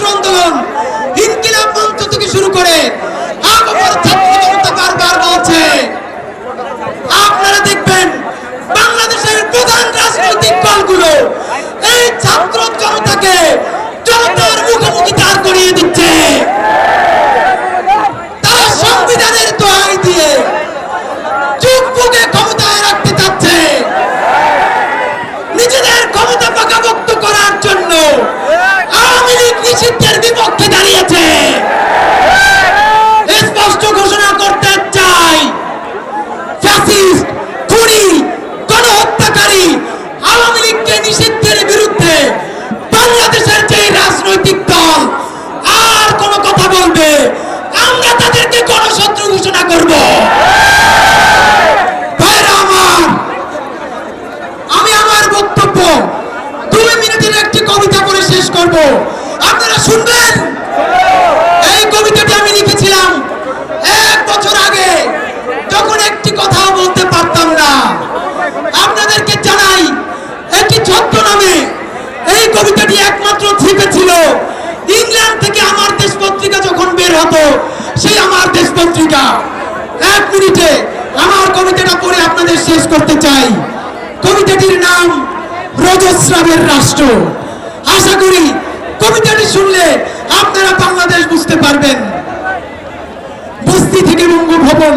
ছাত্র আন্দোলন ইনকিলাব মঞ্চ থেকে শুরু করে নিষিদ্ধের বিরুদ্ধে বাংলাদেশের যে রাজনৈতিক দল আর কোনো কথা বলবে, আমরা তাদেরকে গণশত্রু ঘোষণা করব। আমি আমার বক্তব্য দুই মিনিটের একটি কবিতা পড়ে শেষ করব। আপনারা শুনবেন এই কবিতাটি আমি লিখেছিলাম এক বছর আগে যখন একটি কথা বলতে পারতাম না আপনাদেরকে জানাই একটি নামে এই কবিতাটি একমাত্র ছিল, ইংল্যান্ড থেকে আমার দেশ পত্রিকা যখন বের হতো, সেই আমার দেশ পত্রিকা। এক মিনিটে আমার কবিতাটা পড়ে আপনাদের শেষ করতে চাই। কবিতাটির নাম রজস্রাবের রাষ্ট্র। আশা করি কবিতাটি শুনলে আপনারা বাংলাদেশ বুঝতে পারবেন। বস্তি থেকে বঙ্গভবন।